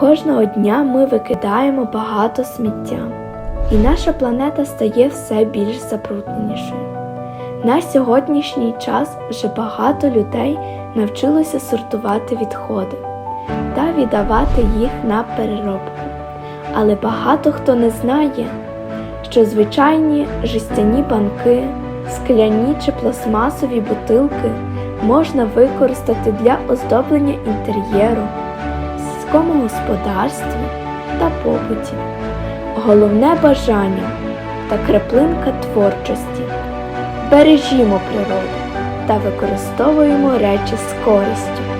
Кожного дня ми викидаємо багато сміття, і наша планета стає все більш забрудненішою. На сьогоднішній час вже багато людей навчилося сортувати відходи та віддавати їх на переробку. Але багато хто не знає, що звичайні жестяні банки, скляні чи пластмасові бутилки можна використати для оздоблення інтер'єру, сільському господарстві та побуті. Головне бажання та краплинка творчості. Бережімо природу та використовуємо речі з користю.